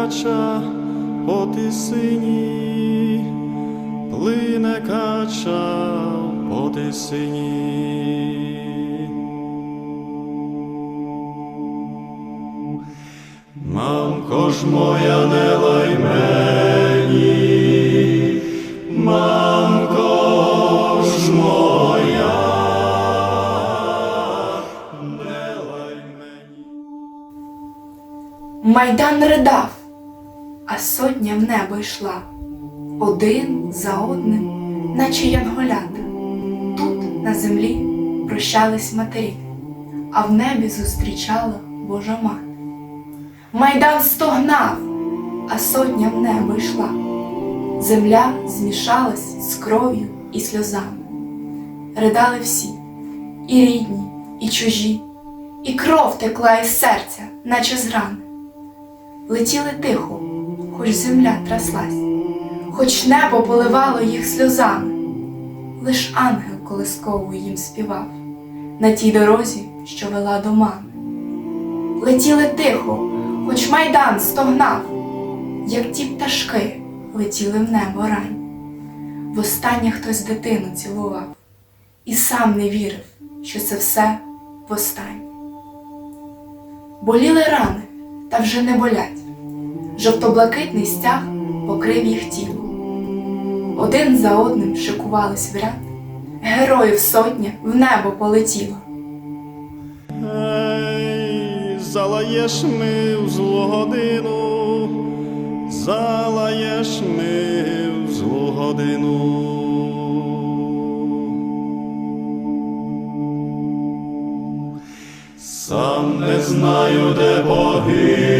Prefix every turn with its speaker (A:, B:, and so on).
A: кача по тисині, плине кача по тисині. Мамко ж моя, не лай мені, мамко ж моя.
B: Майдан ридав, а сотня в небо йшла, один за одним, наче янголята. Тут на землі прощались матері, а в небі зустрічала Божа мати. Майдан стогнав, а сотня в небо йшла. Земля змішалась з кров'ю і сльозами. Ридали всі, і рідні, і чужі, і кров текла із серця, наче з рани. Летіли тихо, хоч земля тряслась, хоч небо поливало їх сльозами. Лиш ангел колисково їм співав на тій дорозі, що вела до мами. Летіли тихо, хоч майдан стогнав, як ті пташки летіли в небо рань. Востаннє хтось дитину цілував і сам не вірив, що це все востаннє. Боліли рани, та вже не болять. Жовто-блакитний стяг покрив їх тіло. Один за одним шикувались в ряд, героїв сотня в небо полетіло.
A: Ей, залаєш ми в злу годину, залаєш ми в злу годину. Сам не знаю, де погину,